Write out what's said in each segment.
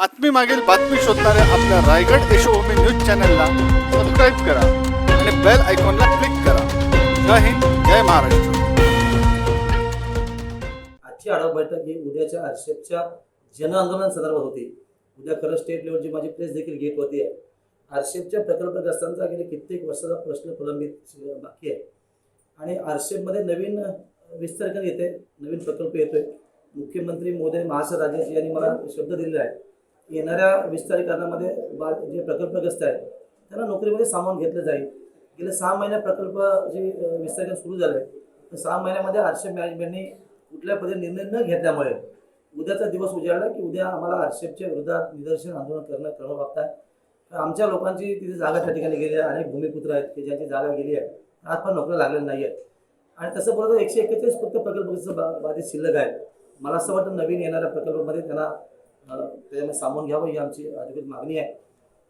बातमी मागील बातमी शोधणाऱ्या आपल्या रायगड यशोभूमी न्यूज चॅनलला सबस्क्राईब करा आणि बेल आयकॉनला क्लिक करा. जय हिंद जय महाराष्ट्र. आजची आढावा बैठक ही उद्याच्या आरशेपच्या जन आंदोलन संदर्भात होती. उद्या खरं स्टेट लेवलची माझी प्रेस देखील घेत होती. आहे आरशेपच्या प्रकल्पग्रस्तांचा गेले कित्येक वर्षाचा प्रश्न प्रलंबित बाकी आहे. आणि आरशेपमध्ये नवीन विस्तारीकरण येते नवीन प्रकल्प येतोय. मुख्यमंत्री मोदी महाराष्ट्र राज्याचे यांनी मला शब्द दिलेला आहे. येणाऱ्या विस्तारीकरणामध्ये बा जे प्रकल्पग्रस्त आहेत त्यांना नोकरीमध्ये सामावून घेतलं जाईल. गेले सहा महिन्या प्रकल्प जे विस्तारीकरण सुरू झालं आहे तर सहा महिन्यामध्ये आरशेप मॅनेजमेंटने कुठल्या पद्धतीने निर्णय न घेतल्यामुळे उद्याचा दिवस उजाडला की उद्या आम्हाला आरशेपच्या विरोधात निदर्शन आंदोलन करणं करणं लागत आहे तर आमच्या लोकांची तिथे जागा त्या ठिकाणी गेली आहे. अनेक भूमिपुत्र आहेत की ज्यांची जागा गेली आहे. आज पण नोकऱ्या लागलेल्या नाही आहेत. आणि तसं बोलतो एकशे एक्केचाळीस फक्त प्रकल्प बा बाधित शिल्लक आहे मला असं वाटतं नवीन येणाऱ्या प्रकल्पामध्ये त्यांना अ, त्याच्यामध्ये सामावून घ्यावं ही आमची अधिकृत मागणी आहे.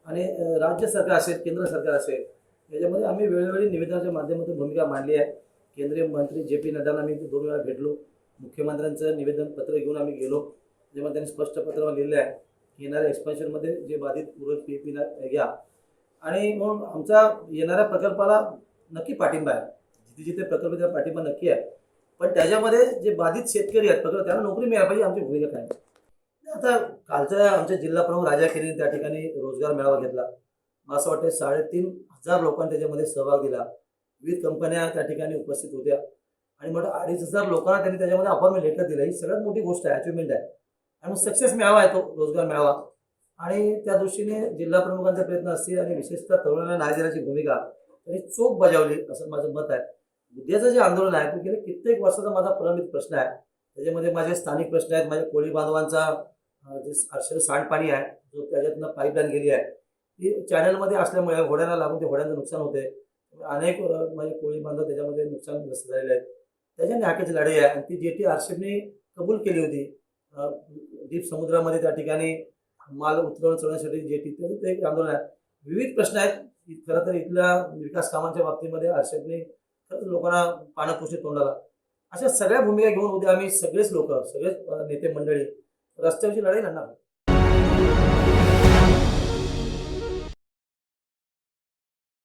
आणि राज्य सरकार असेल केंद्र सरकार असेल याच्यामध्ये आम्ही वेळोवेळी निवेदनाच्या माध्यमातून भूमिका मांडली आहे. केंद्रीय मंत्री जे पी नड्डांना आम्ही दोन वेळा भेटलो. मुख्यमंत्र्यांचं निवेदन पत्र घेऊन आम्ही गेलो. जेव्हा त्यांनी स्पष्ट पत्र लिहिलं आहे की येणाऱ्या एक्सपेन्शनमध्ये जे बाधित पूर्वज पी पी घ्या. आणि म्हणून आमचा येणाऱ्या प्रकल्पाला नक्की पाठिंबा आहे. जिथे जिथे प्रकल्प त्याला त्या पाठिंबा नक्की आहे. पण त्याच्यामध्ये जे बाधित शेतकरी आहेत प्रकल्प त्यांना नोकरी मिळाली पाहिजे आमची भूमिका काय आहे. आता कालच्या आमच्या जिल्हा प्रमुख राजा खेरीने त्या ठिकाणी रोजगार मेळावा घेतला. मला असं वाटतं साडेतीन हजार लोकांनी त्याच्यामध्ये सहभाग दिला. विविध कंपन्या त्या ठिकाणी उपस्थित होत्या. आणि म्हटलं अडीच हजार लोकांना त्यांनी त्याच्यामध्ये अपॉइंटमेंट लेटर दिलं. ही सगळ्यात मोठी गोष्ट आहे अचिव्हमेंट आहे. आणि मग सक्सेस मिळावा आहे तो रोजगार मिळावा. आणि त्या दृष्टीने जिल्हा प्रमुखांचा प्रयत्न असतील आणि विशेषतः तरुणांना न्याय देण्याची भूमिका त्यांनी चोख बजावली असं माझं मत आहे. उद्याचं जे आंदोलन आहे ते गेले कित्येक वर्षाचा माझा प्रलंबित प्रश्न आहे. त्याच्यामध्ये माझे स्थानिक प्रश्न आहेत माझ्या कोळी बांधवांचा जे अक्षर सांडपाणी आहे जो त्याच्यातनं पाईपलाईन गेली आहे ती चॅनलमध्ये असल्यामुळे घोड्यांना लागून ते घोड्यांचं नुकसान होते अनेक म्हणजे माझे कोळी बांधव त्याच्यामध्ये नुकसानग्रस्त झालेले आहेत. त्याच्या न्यायाची लढाई आहे. आणि ती जे टी आरशेपने कबूल केली होती. दीप डीप समुद्रामध्ये त्या ठिकाणी माल उतरवून चढवण्यासाठी जेटी त्याचं ते एक आंदोलन आहे. विविध प्रश्न आहेत. खरं तर इथल्या विकास कामांच्या बाबतीमध्ये आरशेपने खरंच लोकांना पानं पुसली तोंडाला. अशा सगळ्या भूमिका घेऊन उद्या आम्ही सगळेच लोक सगळेच नेते मंडळी रस्त्यावरची लढाई लढणार आहोत.